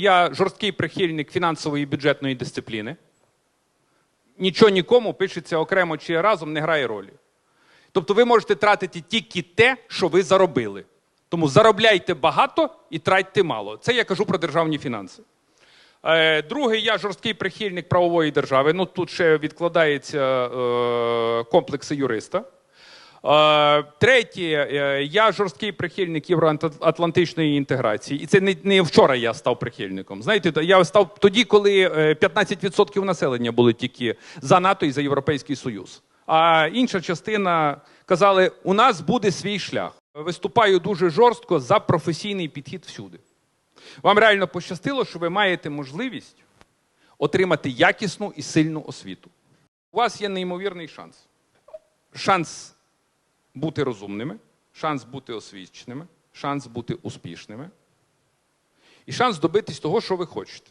Я жорсткий прихильник фінансової бюджетної дисципліни. Нічого нікому пишеться окремо чи разом не грає ролі. Тобто ви можете тратити тільки те, що ви заробили. Тому заробляйте багато і тратьте мало. Це я кажу про державні фінанси. Е, Друге, я жорсткий прихильник правової держави. Ну тут ще відкладаються е, комплекси юриста. Е, Третє, е, я жорсткий прихильник євроатлантичної інтеграції. І це не, вчора я став прихильником. Знаєте, я став тоді, коли е, 15% населення були тільки за НАТО і за Європейський Союз. А інша частина казали, у нас буде свій шлях. Виступаю дуже жорстко за професійний підхід всюди. Вам реально пощастило, що ви маєте можливість отримати якісну і сильну освіту. У вас є неймовірний шанс. Шанс бути розумними, шанс бути освіченими, шанс бути успішними і шанс добитись того, що ви хочете.